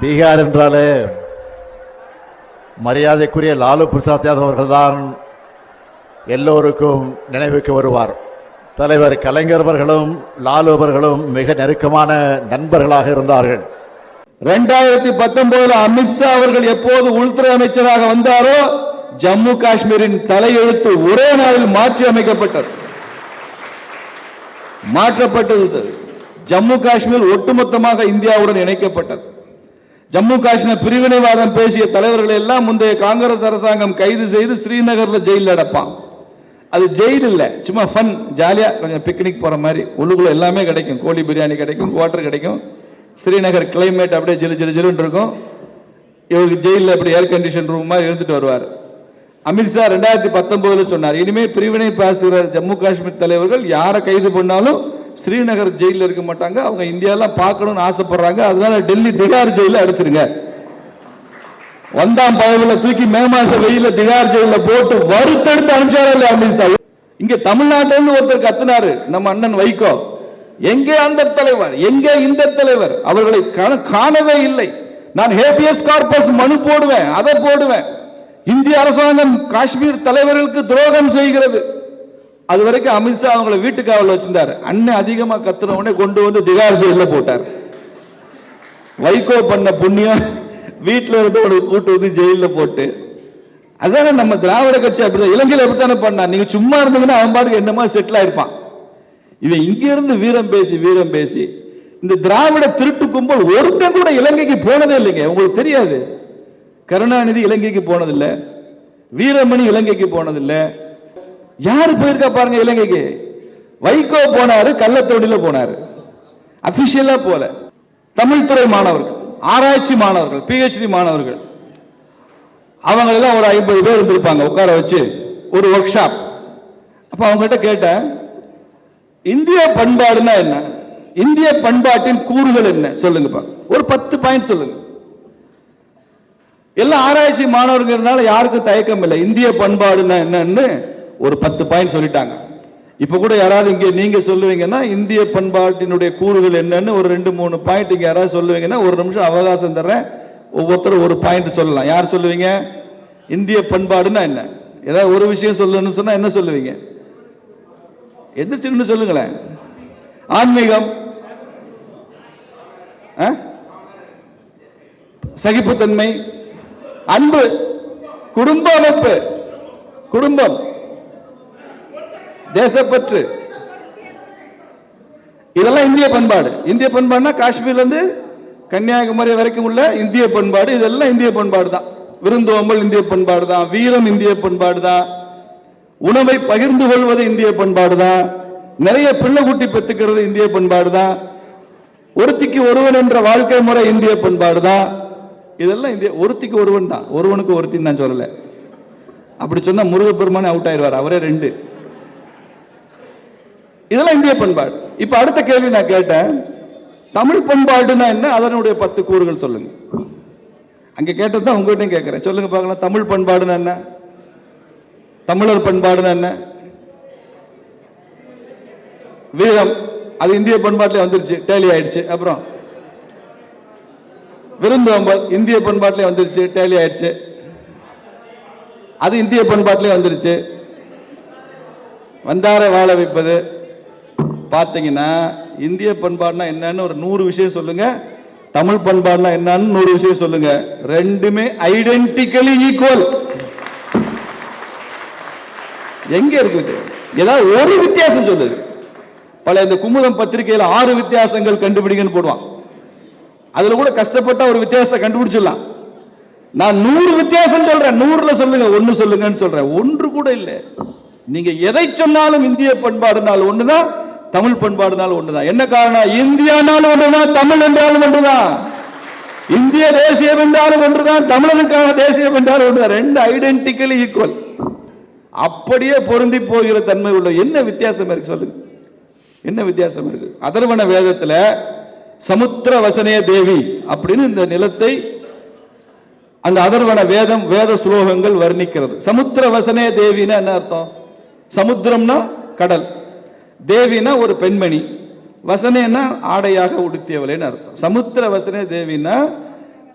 பீகார் என்றாலே மரியாதைக்குரிய லாலு பிரசாத் யாதவ் அவர்கள்தான் எல்லோருக்கும் நினைவுக்கு வருவார். தலைவர் கலைஞர் அவர்களும் லாலு அவர்களும் மிக நெருக்கமான நண்பர்களாக இருந்தார்கள். ரெண்டாயிரத்தி பத்தொன்பதுல அமித்ஷா அவர்கள் எப்போது உள்துறை அமைச்சராக வந்தாரோ ஜம்மு காஷ்மீரின் தலையெழுத்து ஒரே நாளில் மாற்றி அமைக்கப்பட்டது. மாற்றப்பட்டது. ஜம்மு காஷ்மீர் ஒட்டுமொத்தமாக இந்தியாவுடன் இணைக்கப்பட்டது. ஜம்மு காஷ்மீர் பிரிவினைவாதம் பேசிய தலைவர்களை எல்லாம் முந்தைய காங்கிரஸ் அரசாங்கம் கைது செய்து ஸ்ரீநகர்ல ஜெயிலில் அடைப்பான். அது ஜெயில் இல்ல சும்மா ஃபன் ஜாலியா கொஞ்சம் பிக்னிக் போற மாதிரி. உள்ளுக்குள்ள எல்லாமே கிடைக்கும். கோழி பிரியாணி கிடைக்கும் வாட்டர் கிடைக்கும். ஸ்ரீநகர் கிளைமேட் அப்படியே ஜிலு ஜிலு ஜிலுன்னு இருக்கும். இவருக்கு ஜெயிலில் அப்படி ஏர் கண்டிஷன் ரூம் மாதிரி இருந்துட்டு வருவார். அமித்ஷா ரெண்டாயிரத்தி பத்தொன்பதுல சொன்னார் இனிமே பிரிவினை பேசுகிற ஜம்மு காஷ்மீர் தலைவர்கள் யாரை கைது பண்ணாலும் ஸ்ரீநகர் ஜெயிலில் இருக்க மாட்டாங்க. அவங்க இந்தியாலாம் பார்க்கணும்னு ஆசைப்படுறாங்க. அதனால டெல்லி திகார் ஜெயிலில் அடிச்சிருங்க. வந்தாம் பயவுல தூக்கி மே மாச வெயில திகார் ஜெயில போட்டு வறுத்தெடுத்து அனுப்பிச்சாரு இல்ல அமித்ஷா இங்க தமிழ்நாட்டிலிருந்து ஒருத்தர் கத்துனாரு நம்ம அண்ணன் வைகோ. எங்கே அந்த தலைவர்? எங்கே இந்த தலைவர்? அவர்களை காணவே இல்லை. நான் ஹேபியஸ் கார்பஸ் மனு போடுவேன் அதை போடுவேன். இந்திய அரசாங்கம் காஷ்மீர் தலைவர்களுக்கு துரோகம் செய்கிறது. அது வரைக்கும் அமித்ஷா அவங்களை வீட்டுக்காவல் வச்சிருந்தாரு. அண்ணன் அதிகமா கத்துனவனே கொண்டு வந்து திகார் ஜெயில போட்டார். வைகோ பண்ண புண்ணியம் வீட்டுல இருந்து ஒரு கூட்டு வந்து ஜெயில போட்டு. அதானே நம்ம திராவிட கட்சி அப்படிதான். இலங்கையில அப்படித்தானே பண்ணா நீங்க சும்மா இருந்தீங்கன்னா அவன் பாட்டுக்கு என்னமா செட்டில் ஆயிருப்பான். இவன் இங்க இருந்து வீரம் பேசி வீரம் பேசி இந்த திராவிட திருட்டு கும்பல் ஒருத்தன் கூட இலங்கைக்கு போனதே இல்லைங்க. உங்களுக்கு தெரியாது. கருணாநிதி இலங்கைக்கு போனதில்லை. வீரமணி இலங்கைக்கு போனதில்லை. யாரு போயிருக்கா பாருங்க இலங்கைக்கு? வைகோ போனாரு கள்ளத்தோடியில போனாரு. அபிஷியலா போல. தமிழ்துறை மாணவர்கள் ஆராய்ச்சி மாணவர்கள் பிஹெச்டி மாணவர்கள். அவங்க எல்லாம் ஒரு ஐம்பது பேர் இருந்திருப்பாங்க உட்கார வச்சு ஒரு ஒர்க் ஷாப் அப்ப அவங்க கிட்ட கேட்டேன் இந்திய பண்பாடுனா என்ன? இந்திய பண்பாட்டின் கூறுகள் என்ன? சொல்லுங்கப்பா. ஒரு பத்து பாயிண்ட் சொல்லுங்க. எல்லாம் ஆராய்ச்சி மாணவர்கள்னால யாருக்கும் தயக்கம் இல்லை. இந்திய பண்பாடுனா என்னன்னு ஒரு பத்து பாயிண்ட் சொல்லிட்டாங்க. இப்ப கூட யாராவது இங்கே நீங்க சொல்லுவீங்கன்னா இந்திய பண்பாட்டினுடைய கூறுகள் என்னன்னு ஒரு ரெண்டு மூணு பாயிண்ட் இங்க யாராவது சொல்லுவீங்கன்னா ஒரு நிமிஷம் அவகாசம் தர்றேன். ஒவ்வொருத்தரும் ஒரு பாயிண்ட் சொல்லலாம். யார் சொல்லுவீங்க? இந்திய பண்பாடுன்னா என்ன? ஏதாவது ஒரு விஷயம் சொல்லணும்னு சொன்னா என்ன சொல்லுவீங்க? எதிர்ச்சுன்னு சொல்லுங்களேன். ஆன்மீகம். ஆ? சகிப்புத்தன்மை. அன்பு. குடும்ப அமைப்பு. குடும்பம். தேசப்பற்று. இதெல்லாம் இந்திய பண்பாடு. இந்திய பண்பாடுனா காஷ்மீர்ல இருந்து கன்னியாகுமரி வரைக்கும் உள்ள இந்திய பண்பாடு. இதெல்லாம் இந்திய பண்பாடு தான் விருந்தோம்பல் இந்திய பண்பாடு தான் வீரம் இந்திய பண்பாடு தான் உணவை பகிர்ந்து கொள்வது இந்திய பண்பாடு தான் நிறைய பிள்ளை குட்டி பெற்றுக்கிறது இந்திய பண்பாடு தான் ஒருத்திக்கு ஒருவன் என்ற வாழ்க்கை முறை இந்திய பண்பாடு தான் இதெல்லாம் இந்திய ஒருத்திக்கு ஒருவன் தான் ஒருவனுக்கு ஒருத்தின்னு நான் சொல்லலை. அப்படி சொன்னா முருகப்பெருமானே அவுட் ஆயிடுவார் அவரே ரெண்டு. இதெல்லாம் இந்திய பண்பாடு. இப்ப அடுத்த கேள்வி நான் கேட்டேன். தமிழ் பண்பாடுனா என்ன? அதனுடைய பத்து கூறுகள் சொல்லுங்க. அங்க கேட்டது தான் உங்ககிட்டயும் கேட்கிறேன். சொல்லுங்க பார்க்கலாம். தமிழ் பண்பாடுனா என்ன? தமிழர் பண்பாடுனா என்ன? வீரம். அது இந்திய பண்பாட்டிலே வந்துருச்சு. டேலி ஆயிடுச்சு. அப்புறம் விருந்தோம்பல் இந்திய பண்பாட்டிலே வந்துருச்சு. டேலி ஆயிடுச்சு. அது இந்திய பண்பாட்டிலே வந்துருச்சு. வந்தார வாழ வைப்பது. பார்த்தீங்கன்னா இந்திய பண்பாடுனா என்னன்னு ஒரு நூறு விஷயம் சொல்லுங்க தமிழ் பண்பாடுனா என்னன்னு நூறு விஷயம் சொல்லுங்க. ரெண்டுமே ஐடென்டிக்கலி ஈக்குவல் எங்க இருக்குது ஏதாவது ஒரு வித்தியாசம் சொல்லுது பல இந்த குமுதம் பத்திரிகையில் ஆறு வித்தியாசங்கள் கண்டுபிடிங்கன்னு போடுவான். அதுல கூட கஷ்டப்பட்ட ஒரு வித்தியாசத்தை கண்டுபிடிச்சிடலாம். நான் நூறு வித்தியாசம் சொல்றேன். நூறுல சொல்லுங்க ஒன்னு சொல்லுங்கன்னு சொல்றேன். ஒன்று கூட இல்லை. நீங்க எதை சொன்னாலும் இந்திய பண்பாடுனால் ஒண்ணுதான் தமிழ் பண்பாடுனாலும் ஒன்றுதான் என்ன காரணம்? இந்தியானாலும் ஒன்றுதான் தமிழ் என்றாலும் ஒன்றுதான் இந்திய தேசியம் என்றாலும் ஒன்றுதான் தமிழனுக்கான தேசியம் என்றாலும் ஒன்றுதான் ரெண்டு ஐடென்டிக்கலி ஈக்குவல் அப்படியே பொருந்தி போகிற தன்மை உள்ள என்ன வித்தியாசம் இருக்கு சொல்லுங்க. என்ன வித்தியாசம் இருக்கு? அதர்வன வேதத்துல சமுத்திர வசனே தேவி அப்படின்னு இந்த நிலத்தை அந்த அதர்வன வேதம் வேத ஸ்லோகங்கள் வர்ணிக்கிறது. சமுத்திர வசனே தேவின்னா என்ன அர்த்தம்? சமுத்திரம்னா கடல். தேவினா ஒரு பெண்மணி. வசனேனா ஆடையாக உடுத்தியவளேன்னு அர்த்தம். சமுத்திர வசனே தேவினா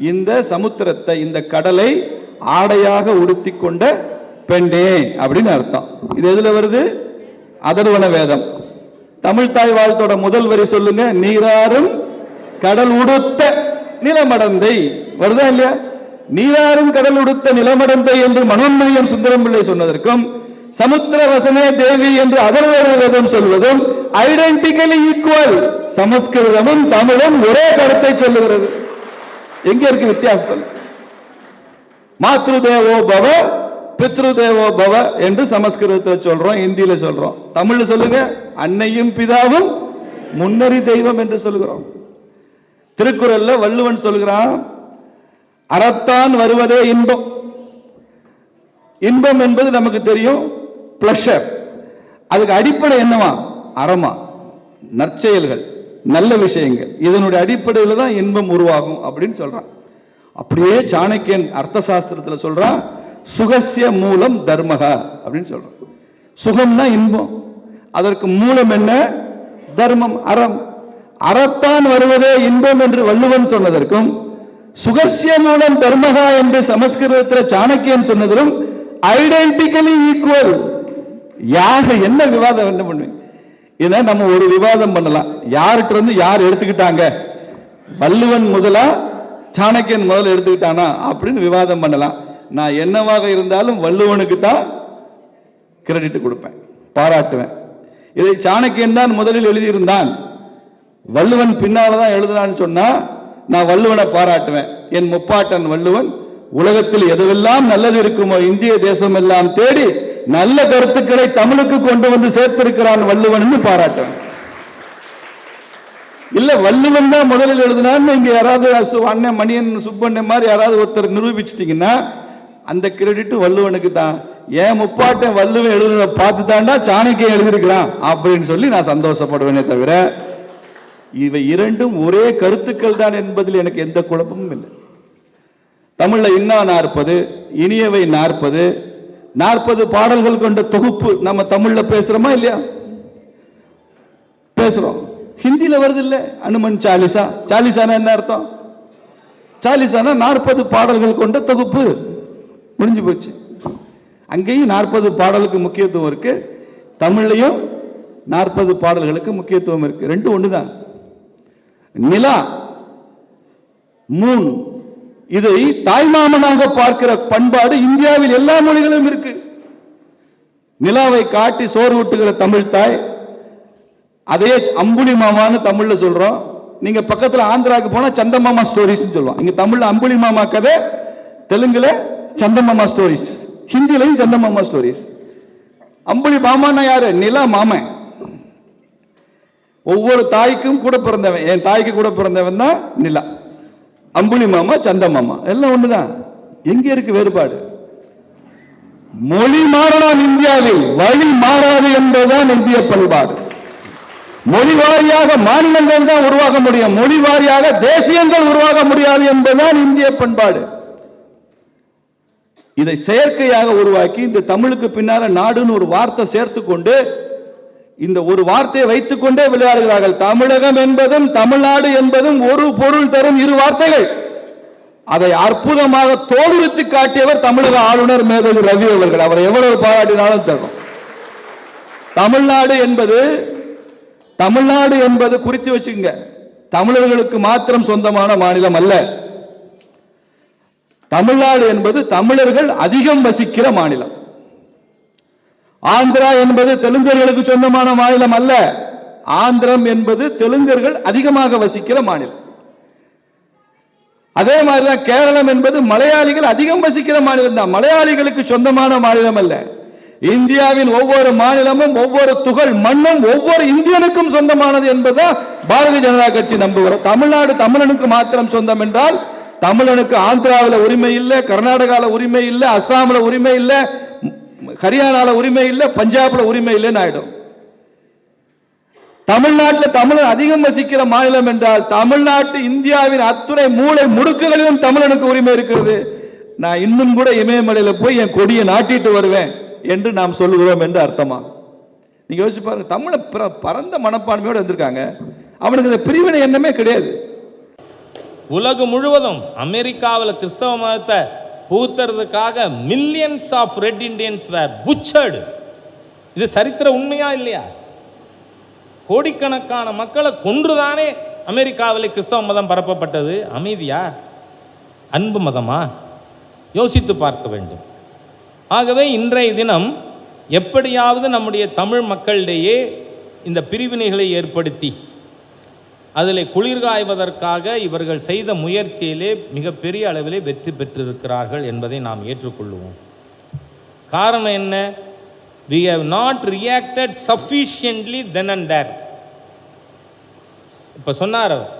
இந்த சமுத்திரத்தை இந்த கடலை ஆடையாக உடுத்தி கொண்ட பெண்ணே அப்படின்னு அர்த்தம். இது எதுல வருது? அதர்வன வேதம். தமிழ் தாய் வாழ்த்தோட முதல் வரி சொல்லுங்க. நீராறும் கடல் உடுத்த நிலமடந்தை. வருதா இல்லையா? நீராறும் கடல் உடுத்த நிலமடந்தை என்று மனோன்மணியம் சுந்தரம் பிள்ளை சொன்னதற்கும் சமுத்திர வசனே தேவி என்று அதர்வன வேதம் சொல்வதும் ஐடென்டிக்கலி ஈக்குவல் சமஸ்கிருதமும் தமிழும் ஒரே கருத்தை சொல்லுகிறது. எங்க இருக்கு வித்தியாசம்? மாத்ரு தேவோ பவ பித்ரு தேவோ பவ என்று சமஸ்கிருதத்தில் சொல்றோம் இந்தியில சொல்றோம். தமிழ்ல சொல்லுங்க அன்னையும் பிதாவும் முன்னறி தெய்வம் என்று சொல்லுகிறோம். திருக்குறள்ல வள்ளுவன் சொல்கிறான் அறத்தான் வருவதே இன்பம். இன்பம் என்பது நமக்கு தெரியும் பிளஷர் அதுக்கு அடிப்படை என்னவா? அறமா. நற்செயல்கள் நல்ல விஷயங்கள். இதனுடைய அடிப்படையில் தான் இன்பம் உருவாகும் அப்படின்னு சொல்றான். அப்படியே சாணக்கியன் அர்த்த சாஸ்திரத்தில் சொல்றான் சுகசிய மூலம் தர்மகா அப்படின்னு சொல்றான். சுகம்னா இன்பம். அதற்கு மூலம் என்ன? தர்மம் அறம். அறத்தான் வருவதே இன்பம் என்று வள்ளுவன் சொன்னதற்கும் சுகசிய மூலம் தர்மகா என்று சமஸ்கிருதத்தில் சாணக்கியன் சொன்னதிலும் ஐடென்டிக்கலி ஈக்குவல் யாரு என்ன விவாதம் என்ன பண்ணுவீங்க? இதை நம்ம ஒரு விவாதம் பண்ணலாம். யார்கிட்ட இருந்து யார் எடுத்துக்கிட்டாங்க? வள்ளுவன் முதலா சாணக்கியன் முதல்ல எடுத்துக்கிட்டானா? அப்படின்னு விவாதம் பண்ணலாம். நான் என்னவாக இருந்தாலும் வள்ளுவனுக்கு தான் கிரெடிட் கொடுப்பேன். பாராட்டுவேன். இதை சாணக்கியன் தான் முதலில் எழுதியிருந்தான். வள்ளுவன் பின்னால தான் எழுதுனான்னு சொன்னா நான் வள்ளுவனை பாராட்டுவேன். என் முப்பாட்டன் வள்ளுவன் உலகத்தில் எதுவெல்லாம் நல்லது இருக்குமோ இந்திய தேசம் எல்லாம் தேடி நல்ல கருத்துக்களை தமிழுக்கு கொண்டு வந்து சேர்த்திருக்கிறான் வள்ளுவன் பாராட்டுவேன் இல்ல வள்ளுவன் தான் முதலில் எழுதினான்னு இங்க யாராவது சு- அண்ணன் மணியன் சுப்பண்ணன் மாதிரி யாராவது ஒருத்தர் நிரூபிச்சிட்டீங்கன்னா அந்த கிரெடிட் வள்ளுவனுக்கு தான். ஏன் முப்பாட்டன் வள்ளுவன் எழுதுனதை பார்த்து தாண்டா சாணக்கியம் எழுதியிருக்கிறான் அப்படின்னு சொல்லி நான் சந்தோஷப்படுவேனே தவிர இவை இரண்டும் ஒரே கருத்துக்கள் தான் என்பதில் எனக்கு எந்த குழப்பமும் இல்லை. தமிழில் இன்னா நாற்பது இனியவை நாற்பது நாற்பது பாடல்கள் கொண்ட தொகுப்பு நம்ம தமிழ்ல பேசுறோமா இல்லையா? பேசுறோம். ஹிந்தியில வருது இல்ல அனுமன் சாலிசா? சாலிசானா என்ன அர்த்தம்? சாலிசானா நாற்பது பாடல்கள் கொண்ட தொகுப்பு. முடிஞ்சு போச்சு. அங்கேயும் நாற்பது பாடலுக்கு முக்கியத்துவம் இருக்கு. தமிழ்லையும் நாற்பது பாடல்களுக்கு முக்கியத்துவம் இருக்கு. ரெண்டும் ஒண்ணுதான். நிலா மூன் இதை தாய்மாமனாக பார்க்கிற பண்பாடு இந்தியாவில் எல்லா மொழிகளும் இருக்கு. நிலாவை காட்டி சோறு ஊட்டுகிற தமிழ் தாய் அதே அம்புலி மாமான்னு தமிழ்ல சொல்றோம். நீங்க பக்கத்துல ஆந்திராவுக்கு போனா சந்தமாமா ஸ்டோரிஸ் சொல்லுவோம் இங்க தமிழ்ல அம்புலி மாமா கதை தெலுங்குல சந்தமாமா ஸ்டோரிஸ் ஹிந்திலையும் சந்தமாமா ஸ்டோரிஸ் அம்புலி மாமான்னா யாரு? நிலா மாமன். ஒவ்வொரு தாய்க்கும் கூட பிறந்தவன். என் தாய்க்கு கூட பிறந்தவன் தான் நிலா. அம்புலி மாமா சந்த மாமா எல்லாம் ஒண்ணுதான். எங்க இருக்கு வேறுபாடு? மொழி மாறலாம் இந்தியாவில் வழி மாறாது என்பதுதான் இந்திய பண்பாடு. மொழி வாரியாக மாநிலங்கள் தான் உருவாக முடியும். மொழி வாரியாக தேசியங்கள் உருவாக முடியாது என்பதுதான் இந்திய பண்பாடு. இதை செயற்கையாக உருவாக்கி இந்த தமிழுக்கு பின்னால நாடுன்னு ஒரு வார்த்தை சேர்த்து கொண்டு இந்த ஒரு வார்த்தையை வைத்துக் கொண்டே விளையாடுகிறார்கள். தமிழகம் என்பதும் தமிழ்நாடு என்பதும் ஒரு பொருள் தரும் இரு வார்த்தைகள். அதை அற்புதமாக தோலுரித்து காட்டியவர் தமிழக ஆளுநர் மேதகு ரவி அவர்கள். அவர் எவ்வளவு பாராட்டினாலும் தரும் தமிழ்நாடு என்பது தமிழ்நாடு என்பது குறித்து வச்சுங்க தமிழர்களுக்கு மாத்திரம் சொந்தமான மாநிலம் அல்ல. தமிழ்நாடு என்பது தமிழர்கள் அதிகம் வசிக்கிற மாநிலம். ஆந்திரா என்பது தெலுங்கர்களுக்கு சொந்தமான மாநிலம் அல்ல. ஆந்திரம் என்பது தெலுங்கர்கள் அதிகமாக வசிக்கிற மாநிலம். அதே மாதிரிதான் கேரளம் என்பது மலையாளிகள் அதிகம் வசிக்கிற மாநிலம் தான் மலையாளிகளுக்கு சொந்தமான மாநிலம் அல்ல. இந்தியாவின் ஒவ்வொரு மாநிலமும் ஒவ்வொரு துகள் மண்ணும் ஒவ்வொரு இந்தியனுக்கும் சொந்தமானது என்பதுதான் பாரதிய ஜனதா கட்சி நம்புகிறோம். தமிழ்நாடு தமிழனுக்கு மாத்திரம் சொந்தம் என்றால் தமிழனுக்கு ஆந்திராவில் உரிமை இல்லை கர்நாடகாவில் உரிமை இல்லை அஸ்ஸாமில் உரிமை இல்லை ஹரியானால உரிமை இல்லை பஞ்சாப்ல உரிமை இல்லைன்னு ஆயிடும். தமிழ்நாட்டில் தமிழர் அதிகம் வசிக்கிற மாநிலம் என்றால் தமிழ்நாட்டு இந்தியாவின் அத்துணை மூளை முடுக்குகளிலும் தமிழனுக்கு உரிமை இருக்கிறது. நான் இன்னும் கூட இமயமலையில் போய் என் கொடியை நாட்டிட்டு வருவேன் என்று நாம் சொல்லுகிறோம் என்று அர்த்தமா? நீங்க யோசிச்சு பாருங்க தமிழ பிற- பரந்த மனப்பான்மையோடு வந்திருக்காங்க. அவனுக்கு இந்த பிரிவினை எண்ணமே கிடையாது. உலகம் முழுவதும் அமெரிக்காவில் கிறிஸ்தவ மதத்தை புகுத்துறதுக்காக millions of red Indians were butchered இது சரித்திர உண்மையா இல்லையா? கோடிக்கணக்கான மக்களை கொன்றுதானே அமெரிக்காவில் கிறிஸ்தவ மதம் பரப்பப்பட்டது. அமைதியா? அன்பு மதமா? யோசித்து பார்க்க வேண்டும். ஆகவே இன்றைய தினம் எப்படியாவது நம்முடைய தமிழ் மக்களிடையே இந்த பிரிவினைகளை ஏற்படுத்தி அதில் குளிர்காய்வதற்காக இவர்கள் செய்த முயற்சியிலே மிகப்பெரிய அளவிலே வெற்றி பெற்றிருக்கிறார்கள் என்பதை நாம் ஏற்றுக்கொள்வோம் காரணம் என்ன? We have not reacted sufficiently then and there இப்போ சொன்னார் அவர்.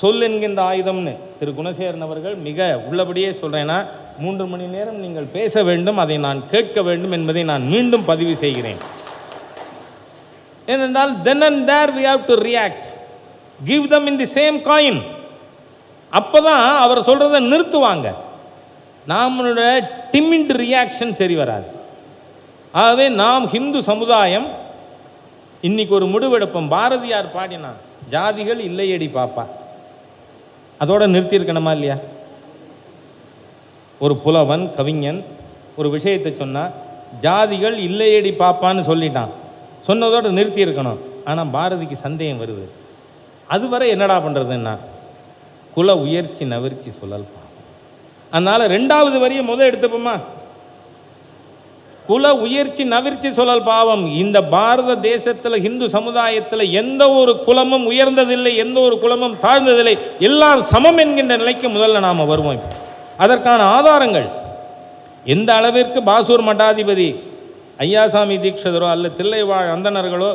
சொல் என்கின்ற ஆயுதம்னு திரு குணசேகரன் அவர்கள் மிக உள்ளபடியே சொல்கிறேன்னா மூன்று மணி நேரம் நீங்கள் பேச வேண்டும் அதை நான் கேட்க வேண்டும் என்பதை நான் மீண்டும் பதிவு செய்கிறேன். ஏனென்றால் then and there we we to react give them in the same coin அப்போ தான் அவர் சொல்கிறத நிறுத்துவாங்க. நம்மளோட டிமிண்ட் ரியாக்ஷன் சரி வராது. ஆகவே நாம் ஹிந்து சமுதாயம் இன்னைக்கு ஒரு முடிவெடுப்போம். பாரதியார் பாடினா ஜாதிகள் இல்லையடி பாப்பா. அதோட நிறுத்தியிருக்கணுமா இல்லையா? ஒரு புலவன் கவிஞன் ஒரு விஷயத்தை சொன்னால் ஜாதிகள் இல்லையடி பாப்பான்னு சொல்லிட்டான். சொன்னதோடு நிறுத்தி இருக்கணும் ஆனால் பாரதிக்கு சந்தேகம் வருது. அதுவரை என்னடா பண்ணுறதுன்னா குல உயர்ச்சி நவிர்ச்சி சொல்லல் அதனால் ரெண்டாவது வரியை முதல் எடுத்துப்போமா? குல உயர்ச்சி நவிர்ச்சி சொல்லல் பாவம். இந்த பாரத தேசத்தில் இந்து சமுதாயத்தில் எந்த ஒரு குலமும் உயர்ந்ததில்லை எந்த ஒரு குலமும் தாழ்ந்ததில்லை. எல்லாம் சமம் என்கின்ற நிலைக்கு முதல்ல நாம் வருவோம் இப்போ. அதற்கான ஆதாரங்கள். எந்த அளவிற்கு பாசூர் மட்டாதிபதி ஐயாசாமி தீட்சிதரோ அல்ல தில்லைவாழ் அந்தணர்களோ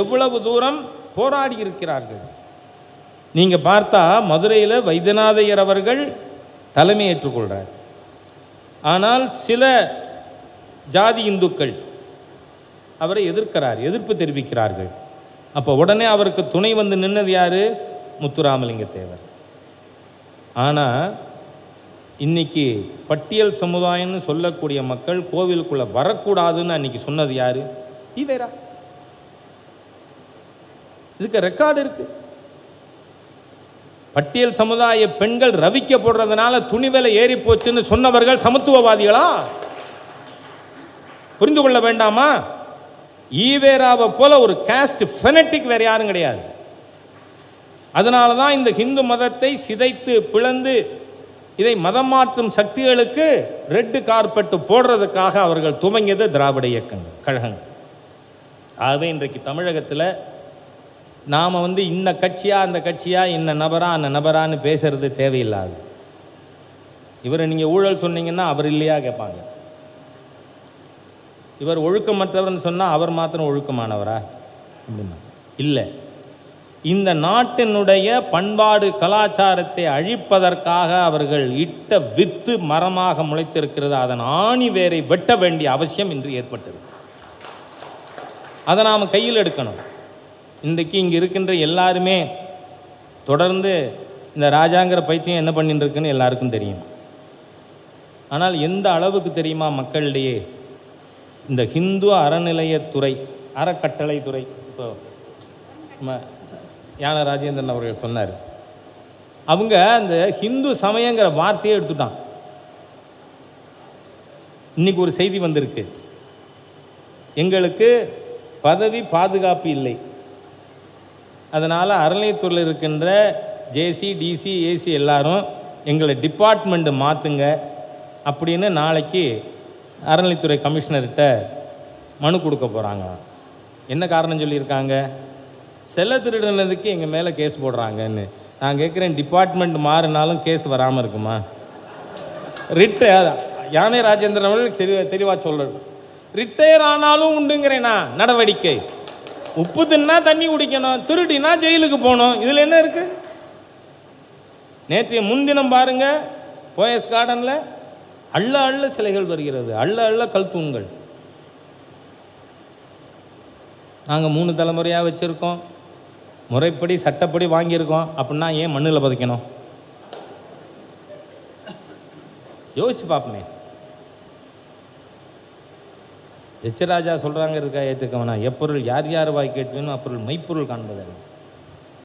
எவ்வளவு தூரம் போராடி இருக்கிறார்கள்? நீங்கள் பார்த்தா மதுரையில் வைத்தியநாதையர் அவர்கள் தலைமை ஏற்றுக்கொள்கிறார் ஆனால் சில ஜாதி இந்துக்கள் அவரை எதிர்க்கிறார் எதிர்ப்பு தெரிவிக்கிறார்கள். அப்போ உடனே அவருக்கு துணை வந்து நின்னது யார்? முத்துராமலிங்க தேவர் ஆனால் இன்னைக்கு பட்டியல் சமுதாயம்னு சொல்லக்கூடிய மக்கள் கோவிலுக்குள்ளே வரக்கூடாதுன்னு அன்னைக்கு சொன்னது யார்? ஈவேரா. இதுக்கு ரெக்கார்டு இருக்குது பட்டியல் சமுதாய பெண்கள் ரவிக்க போடுறதுனால துணி விலை ஏறி போச்சுன்னு சொன்னவர்கள் சமத்துவவாதிகளா? புரிந்து கொள்ள வேண்டாமா? ஈவேராவை போல ஒரு காஸ்ட் ஃபெனட்டிக் வேறு யாரும் கிடையாது. அதனால தான் இந்த ஹிந்து மதத்தை சிதைத்து பிளந்து இதை மதம் மாற்றும் சக்திகளுக்கு ரெட்டு கார்பெட்டு போடுறதுக்காக அவர்கள் துவங்கியது திராவிட இயக்கங்கள் கழகங்கள். ஆகவே இன்றைக்கு தமிழகத்தில் நாம் வந்து இந்த கட்சியாக அந்த கட்சியாக இந்த நபரா அந்த நபரான்னு பேசுறது தேவையில்லாது. இவரை நீங்கள் ஊழல் சொன்னீங்கன்னா அவர் இல்லையா கேட்பாங்க. இவர் ஒழுக்கமற்றவர்னு சொன்னால் அவர் மாத்திரம் ஒழுக்கமானவரா? அப்படின்னா. இல்லை. இந்த நாட்டினுடைய பண்பாடு கலாச்சாரத்தை அழிப்பதற்காக அவர்கள் இட்ட வித்து மரமாக முளைத்திருக்கிறது. அதன் ஆணி வேரை வெட்ட வேண்டிய அவசியம் இன்று ஏற்பட்டது. அதை நாம் கையில் எடுக்கணும். இன்றைக்கு இங்கே இருக்கின்ற எல்லாருமே தொடர்ந்து இந்த ராஜாங்கிற பைத்தியம் என்ன பண்ணிட்டு இருக்குன்னு எல்லாருக்கும் தெரியும். ஆனால் எந்த அளவுக்கு தெரியுமா மக்களிடையே? இந்த ஹிந்து அறநிலையத்துறை அறக்கட்டளைத்துறை இப்போ நம்ம யான ராஜேந்திரன் அவர்கள் சொன்னார். அவங்க அந்த ஹிந்து சமயங்கிற வார்த்தையே எடுத்துட்டான். இன்னைக்கு ஒரு செய்தி வந்திருக்கு. எங்களுக்கு பதவி பாதுகாப்பு இல்லை. அதனால் அறநிலையத்துறையில் இருக்கின்ற ஜேசி டிசி ஏசி எல்லாரும் எங்களை டிபார்ட்மெண்ட்டு மாற்றுங்க அப்படின்னு நாளைக்கு அறநிலைத்துறை கமிஷனர்கிட்ட மனு கொடுக்க போகிறாங்க என்ன காரணம் சொல்லியிருக்காங்க? செல்ல திருடினதுக்கு எங்கள் மேலே கேஸ் போடுறாங்கன்னு. நான் கேட்குறேன் டிபார்ட்மெண்ட் மாறினாலும் கேஸ் வராமல் இருக்குமா? ரிட்ட யானை ராஜேந்திரன் அவர்கள் தெரிய தெளிவாக சொல்லணும் ரிட்டையர் ஆனாலும் உண்டுங்கிறேனா நடவடிக்கை. உப்பு தின்னா தண்ணி குடிக்கணும் திருடினா ஜெயிலுக்கு போகணும். இதில் என்ன இருக்கு? நேற்று முன்தினம் பாருங்க போயஸ் கார்டனில் அள்ள அள்ள சிலைகள் வருகிறது. அள்ள அள்ள கல் தூண்கள். நாங்கள் மூணு தலைமுறையாக வச்சுருக்கோம். முறைப்படி சட்டப்படி வாங்கியிருக்கோம் அப்படின்னா ஏன் மண்ணில் புதைக்கணும்? யோசிச்சு பார்ப்போமே. எச்சராஜா சொல்கிறாங்க இருக்கா ஏற்றுக்கவனா எப்பொருள் யார் யார் வாய் கேட்பேனும் அப்பொருள் மெய்ப்பொருள் காண்பதல்ல